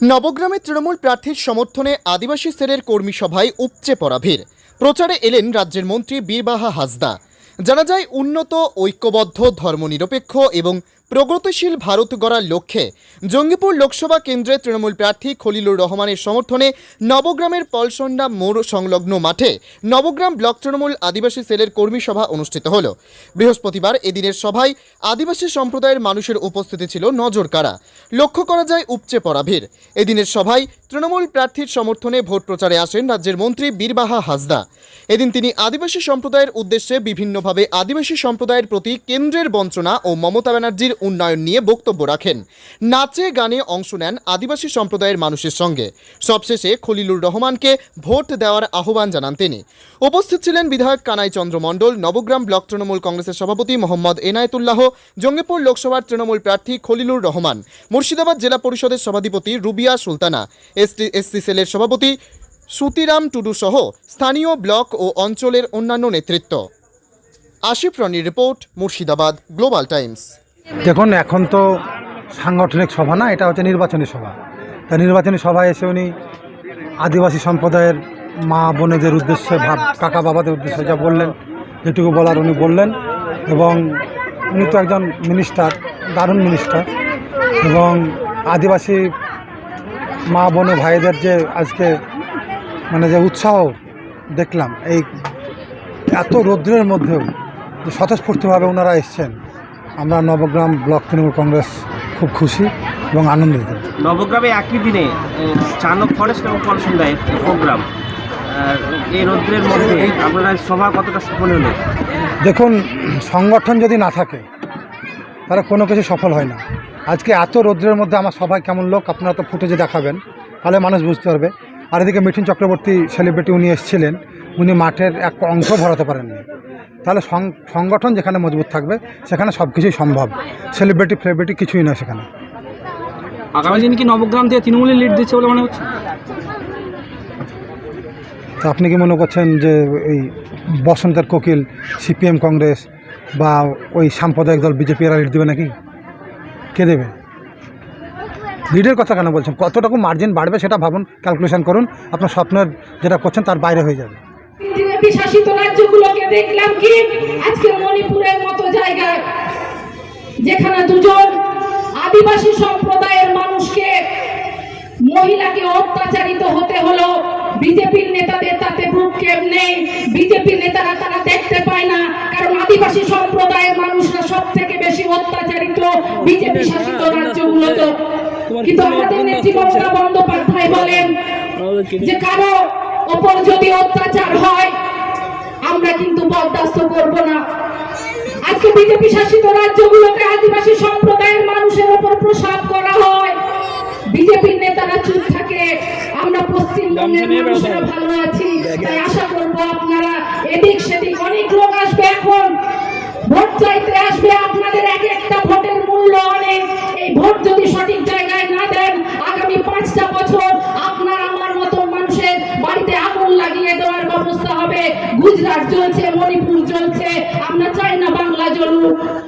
নবগ্রামে তৃণমূল প্রার্থীর সমর্থনে আদিবাসী সেলের কর্মী সভায় উপচে পড়া ভিড়। প্রচারে এলেন রাজ্যের মন্ত্রী বীরবাহা হাসদা। জানা যায়, উন্নত, ঐক্যবদ্ধ, ধর্মনিরপেক্ষ এবং প্রগতিশীল ভারত গড়ার লক্ষ্যে জঙ্গিপুর লোকসভা কেন্দ্রের তৃণমূল প্রার্থী খলিলুর রহমানের সমর্থনে নবগ্রামের পলসন্ডা মোড় সংলগ্ন মাঠে নবগ্রাম ব্লক তৃণমূল আদিবাসী সেলের কর্মী সভা অনুষ্ঠিত হল। বৃহস্পতিবার এদিনের সভায় আদিবাসী সম্প্রদায়ের মানুষের উপস্থিতি ছিল নজর কাড়া লক্ষ্য করা যায় উপচে পড়া ভিড়। এদিনের সভায় তৃণমূল প্রার্থীর সমর্থনে ভোট প্রচারে আসেন রাজ্যের মন্ত্রী বীরবাহা হাসদা। এদিন তিনি আদিবাসী সম্প্রদায়ের উদ্দেশ্যে বিভিন্নভাবে আদিবাসী সম্প্রদায়ের প্রতি কেন্দ্রের বঞ্চনা ও মমতা ব্যানার্জির উন্নয়ন নিয়ে বক্তব্য রাখেন। নাচে গানে অংশ নেন আদিবাসী সম্প্রদায়ের মানুষের সঙ্গে। সবশেষে খলিলুর রহমানকে ভোট দেওয়ার আহ্বান জানান তিনি। উপস্থিত ছিলেন বিধায়ক কানাই চন্দ্র মণ্ডল, নবগ্রাম ব্লক তৃণমূল কংগ্রেসের সভাপতি মোহাম্মদ এনায়েতুল্লাহ, জঙ্গিপুর লোকসভার তৃণমূল প্রার্থী খলিলুর রহমান, মুর্শিদাবাদ জেলা পরিষদের সভাধিপতি রুবিয়া সুলতানা এসটি এসসি সেলের সভাপতি সুতিরাম টুডু সহ স্থানীয় ব্লক ও অঞ্চলের অন্যান্য নেতৃত্ব। আশিফ রনির রিপোর্ট, মুর্শিদাবাদ, গ্লোবাল টাইমস। দেখুন, এখন তো সাংগঠনিক সভা না, এটা হচ্ছে নির্বাচনী সভা। তা নির্বাচনী সভায় এসে উনি আদিবাসী সম্প্রদায়ের মা বোনেদের উদ্দেশ্যে, ভাব কাকা বাবাদের উদ্দেশ্যে যা বললেন, যেটুকু বলার উনি বললেন, এবং উনি তো একজন মিনিস্টার দারুণ মিনিস্টার এবং আদিবাসী মা বোনে ভাইদের যে আজকে মানে যে উৎসাহ দেখলাম এই এত রৌদ্রের মধ্যেও যে স্বতঃস্ফূর্তভাবে ওনারা এসছেন আমরা নবগ্রাম ব্লক তৃণমূল কংগ্রেস খুব খুশি এবং আনন্দিত। নবগ্রামে একই দিনে চানক ফরেস্ট এবং পলসন্দায় প্রোগ্রাম। এই রৌদ্রের মধ্যে আপনারা সভা কতটা সফল হলো? দেখুন সংগঠন যদি না থাকে তাহলে কোনো কিছু সফল হয় না। আজকে এত রৌদ্রের মধ্যে আমার সবাই কেমন লোক আপনারা তো ফুটেজে দেখাবেন। তাহলে মানুষ বুঝতে পারবে। আর এদিকে মিঠুন চক্রবর্তী সেলিব্রিটি উনি এসেছিলেন। উনি মাঠের এক অংশ ভরাতে পারেননি। তাহলে সংগঠন যেখানে মজবুত থাকবে সেখানে সব কিছুই সম্ভব। সেলিব্রিটি ফেলিব্রিটি কিছুই নয় সেখানে। আগামী দিন কি নবগ্রাম থেকে তৃণমূলের লিড দিচ্ছে বলে মনে হচ্ছে? তা আপনি কি মনে করছেন যে এই বসন্তের কোকিল সিপিএম কংগ্রেস বা ওই সাম্প্রদায়িক দল বিজেপি এরা লিড দেবে নাকি? কে দেবে। লিডের কথা কেন বলছেন? কতটুকু মার্জিন বাড়বে সেটা ভাবুন ক্যালকুলেশন করুন, আপনার স্বপ্নের যেটা করছেন তার বাইরে হয়ে যাবে। মণিপুরের মতো যেখানে দুজন আদিবাসী সম্প্রদায়ের মানুষকে মহিলাকে অত্যাচারিত হতে হলো, বিজেপির নেতাদের তাতে ভ্রুক্ষেপ নেই, বিজেপির নেতারা তারা দেখতে পায় না, কারণ আদিবাসী বিজেপি শাসিত রাজ্যগুলোতে কিন্তু আমাদের নেত্রী মমতা বন্দ্যোপাধ্যায় বলেন যে কারও ওপর যদি অত্যাচার হয় আমরা কিন্তু বরদাস্ত করব না। আজকে বিজেপি শাসিত রাজ্যগুলোতে আদিবাসী সম্প্রদায়ের মানুষের ওপর প্রসাদ করা হয়। বিজেপির নেতারা চুপ থাকে। আমরা পশ্চিমবঙ্গের মানুষেরা ভালো আছি। তাই আশা করব আপনারা এদিক সেদিক অনেক লোক আসবে এখন। ভোট চাইতে আসবে আপনাদের এক একটা ভোটের মূল্য অনেক এই ভোট যদি সঠিক জায়গায় না দেন আগামী পাঁচটা বছর আপনার আমার মতো মানুষের বাড়িতে আগুন দেওয়ার ব্যবস্থা হবে। গুজরাট চলছে মণিপুর চলছে। আমরা চাই না বাংলা জ্বলুক